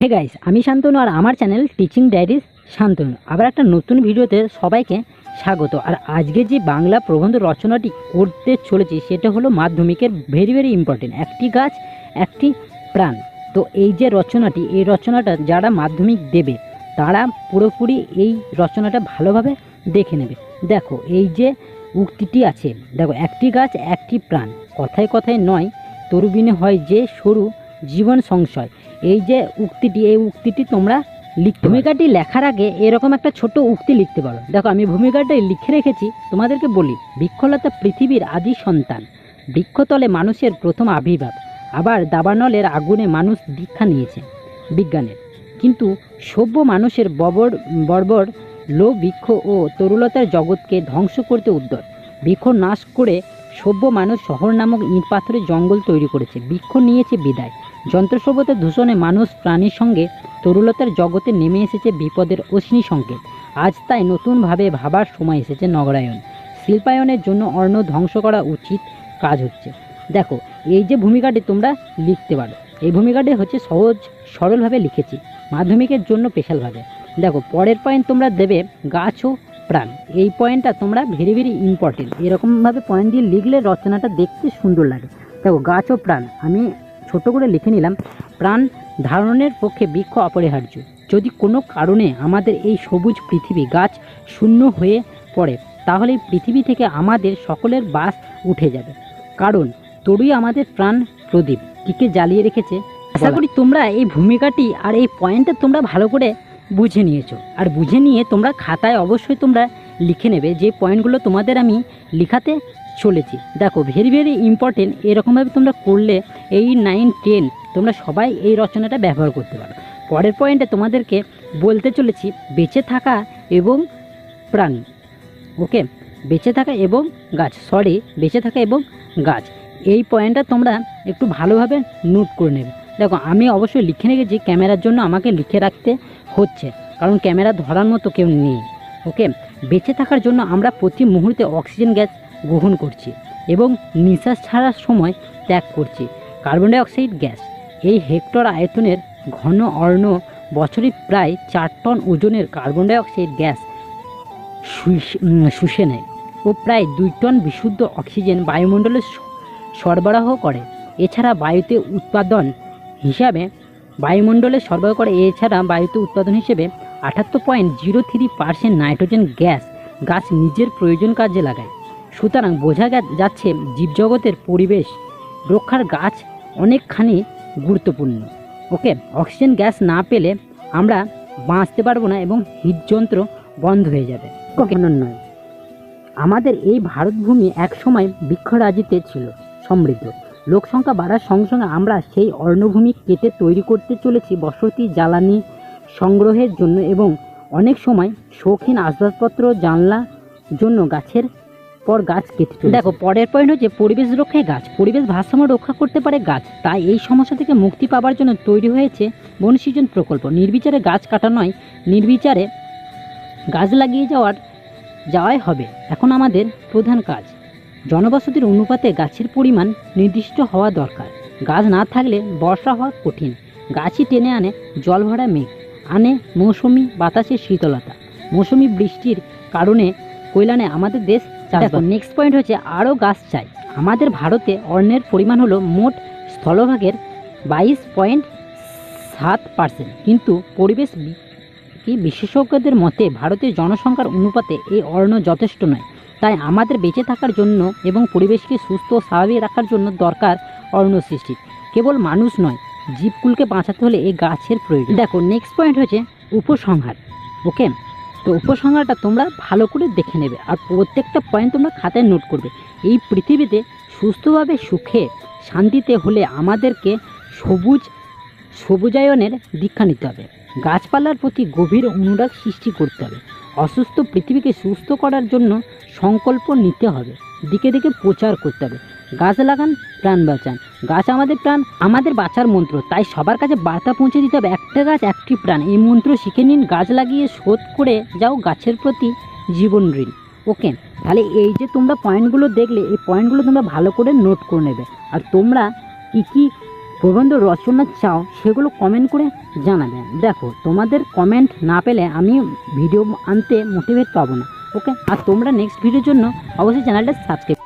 Hey guys আমি শান্তনু আর আমার channel teaching diaries Shantanu. আবার একটা নতুন ভিডিওতে সবাইকে স্বাগত। আর আজকে যে বাংলা প্রবন্ধ রচনাটি করতে চলেছি, সেটা হলো মাধ্যমিকের ভেরি ভেরি ইম্পর্টেন্ট একটি গাছ, একটি প্রাণ। তো এই যে রচনাটি, এই রচনাটা যারা মাধ্যমিক দেবে, তারা পুরোপুরি এই রচনাটা ভালোভাবে দেখে নেবে। দেখো, এই যে উক্তিটি আছে, দেখো, একটি গাছ, একটি প্রাণ। কথায় কথায় নয় তরুবিনে হয় যে সরু জীবন সংশয়। এই যে উক্তিটি, এই উক্তিটি তোমরা লিখ ভূমিকাটি লেখার আগে এরকম একটা ছোট উক্তি লিখতে পারো। দেখো, আমি ভূমিকাটা লিখে রেখেছি, তোমাদেরকে বলি, বৃক্ষলতা পৃথিবীর আদি সন্তান, বৃক্ষতলে মানুষের প্রথম আবির্ভাব, আবার দাবানলের আগুনে মানুষ দীক্ষা নিয়েছে বিজ্ঞানের। কিন্তু সভ্য মানুষের ববর, বর্বর লো বৃক্ষ ও তরুলতার জগৎকে ধ্বংস করতে উদ্যত। বৃক্ষ নাশ করে সভ্য মানুষ শহর নামক ইট পাথরের জঙ্গল তৈরি করেছে। বৃক্ষ নিয়েছে বিদায়। যন্ত্রসভ্যতার দূষণে মানুষ প্রাণীর সঙ্গে তরুলতার জগতে নেমে এসেছে বিপদের অশ্নি সংকেত। আজ তাই নতুনভাবে ভাবার সময় এসেছে নগরায়ন শিল্পায়নের জন্য অর্ণ ধ্বংস করা উচিত কাজ হচ্ছে। দেখো, এই যে ভূমিকাটি তোমরা লিখতে পারো, এই ভূমিকাটি হচ্ছে সহজ, সরলভাবে লিখেছি, মাধ্যমিকের জন্য স্পেশালভাবে দেখো, পরের পয়েন্ট তোমরা দেবে গাছ ও প্রাণ। এই পয়েন্টটা তোমরা ভেরি ভেরি ইম্পর্টেন্ট এরকমভাবে পয়েন্ট দিয়ে লিখলে রচনাটা দেখতে সুন্দর লাগে। দেখো, গাছ ও প্রাণ, আমি ছোট করে লিখে নিলাম, প্রাণ ধারণের পক্ষে বৃক্ষ অপরিহার্য। যদি কোনো কারণে আমাদের এই সবুজ পৃথিবী গাছ শূন্য হয়ে পড়ে, তাহলে পৃথিবী থেকে আমাদের সকলের বাস উঠে যাবে। কারণ তরুই আমাদের প্রাণ প্রদীপ। টিকে জ্বালিয়ে রেখেছে? আশা করি তোমরা এই ভূমিকাটি আর এই পয়েন্টটা তোমরা ভালো করে বুঝে নিয়েছো। আর বুঝে নিয়ে তোমরা খাতায় অবশ্যই তোমরা লিখে নেবে। যে পয়েন্টগুলো তোমাদের আমি লিখাতে চলেছি। দেখো ভেরি ভেরি ইম্পর্টেন্ট এরকমভাবে তোমরা করলে এই নাইন টেন তোমরা সবাই এই রচনাটা ব্যবহার করতে পারো। পরের পয়েন্টে তোমাদেরকে বলতে চলেছি, বেঁচে থাকা এবং প্রাণী। ওকে বেঁচে থাকা এবং গাছ। সরি বেঁচে থাকা এবং গাছ। এই পয়েন্টটা তোমরা একটু ভালোভাবে নোট করে নেবে। দেখো, আমি অবশ্যই লিখে রেখেছি, ক্যামেরার জন্য আমাকে লিখে রাখতে হচ্ছে। কারণ ক্যামেরা ধরার মতো কেউ নেই। ওকে বেঁচে থাকার জন্য আমরা প্রতি মুহূর্তে অক্সিজেন গ্যাস গ্রহণ করছে এবং নিঃশ্বাস ছাড়ার সময় ত্যাগ করছে। Carbon dioxide gas. এই হেক্টর আয়তনের ঘন অর্ণ বছরে প্রায় চার টন ওজনের কার্বন ডাইঅক্সাইড গ্যাস শুষ- নেয় ও প্রায় দুই টন বিশুদ্ধ অক্সিজেন বায়ুমণ্ডলে সরবরাহ করে। এছাড়া বায়ুতে উৎপাদন হিসাবে বায়ুমণ্ডলে সরবরাহ করে। এছাড়া বায়ুতে উৎপাদন হিসেবে আটাত্তর point zero three percent nitrogen gas গাছ নিজের প্রয়োজন কাজে লাগায়। সুতরাং বোঝা যাচ্ছে জীবজগতের পরিবেশ রক্ষার গাছ অনেকখানি গুরুত্বপূর্ণ। ওকে, অক্সিজেন গ্যাস না পেলে আমরা বাঁচতে পারব না এবং হৃদযন্ত্র বন্ধ হয়ে যাবে। নয় আমাদের এই ভারতভূমি একসময় বৃক্ষরাজিতে ছিল, সমৃদ্ধ। লোকসংখ্যা বাড়ার সঙ্গে সঙ্গে আমরা সেই অর্ণভূমি কেটে তৈরি করতে চলেছি বসতি, জ্বালানি সংগ্রহের জন্য এবং অনেক সময় শৌখিন আসবাবপত্র জানলা জন্য গাছের পর গাছ কেটে। দেখো, পরের পয়েন্ট হচ্ছে পরিবেশ রক্ষায় গাছ। পরিবেশ ভারসাম্য রক্ষা করতে পারে গাছ। তাই এই সমস্যা থেকে মুক্তি পাওয়ার জন্য তৈরি হয়েছে বন সৃজন প্রকল্প। নির্বিচারে গাছ কাটা নয়, নির্বিচারে গাছ লাগিয়ে যাওয়ার, যাওয়াই হবে। এখন আমাদের প্রধান কাজ। জনবসতির অনুপাতে গাছের পরিমাণ নির্দিষ্ট হওয়া দরকার। গাছ না থাকলে বর্ষা হওয়া কঠিন। গাছই টেনে আনে জল ভরা মেঘ, আনে মৌসুমি বাতাসের শীতলতা। মৌসুমি বৃষ্টির কারণে কৈলানে আমাদের দেশ দেখো নেক্সট পয়েন্ট হচ্ছে আরও গাছ চাই। আমাদের ভারতে অর্ণের পরিমাণ হলো মোট স্থলভাগের বাইশ পয়েন্ট সাত পার্সেন্ট। কিন্তু পরিবেশ কি বিশেষজ্ঞদের মতে ভারতের জনসংখ্যার অনুপাতে এই অর্ণ যথেষ্ট নয়। তাই আমাদের বেঁচে থাকার জন্য এবং পরিবেশকে সুস্থ ও স্বাভাবিক রাখার জন্য দরকার অর্ণ সৃষ্টি। কেবল মানুষ নয় জীবকুলকে বাঁচাতে হলে এই গাছের প্রয়োজন। দেখো নেক্সট পয়েন্ট হচ্ছে উপসংহার। ওকে তো উপসংহারটা তোমরা ভালো করে দেখে নেবে আর প্রত্যেকটা পয়েন্ট তোমরা খাতায় নোট করবে। এই পৃথিবীতে সুস্থভাবে সুখে শান্তিতে হলে আমাদেরকে সবুজ, সবুজায়নের দীক্ষা নিতে হবে। গাছপালার প্রতি গভীর অনুরাগ সৃষ্টি করতে হবে। অসুস্থ পৃথিবীকে সুস্থ করার জন্য সংকল্প নিতে হবে। দিকে দিকে প্রচার করতে হবে। গাছ লাগান, প্রাণ বাঁচান। গাছ আমাদের প্রাণ, আমাদের বাঁচার মন্ত্র। তাই সবার কাছে বার্তা পৌঁছে দিতে হবে, একটা গাছ, একটি প্রাণ। এই মন্ত্র শিখে নিন, গাছ লাগিয়ে শোধ করে যাও গাছের প্রতি জীবন ঋণ। ওকে তাহলে এই যে তোমরা পয়েন্টগুলো দেখলে, এই পয়েন্টগুলো তোমরা ভালো করে নোট করে নেবে। আর তোমরা কী কী প্রবন্ধ রচনা চাও, সেগুলো কমেন্ট করে জানাবেন দেখো, তোমাদের কমেন্ট না পেলে আমি ভিডিও আনতে মোটিভেট পাবো না। ওকে আর তোমরা নেক্সট ভিডিওর জন্য অবশ্যই চ্যানেলটা সাবস্ক্রাইব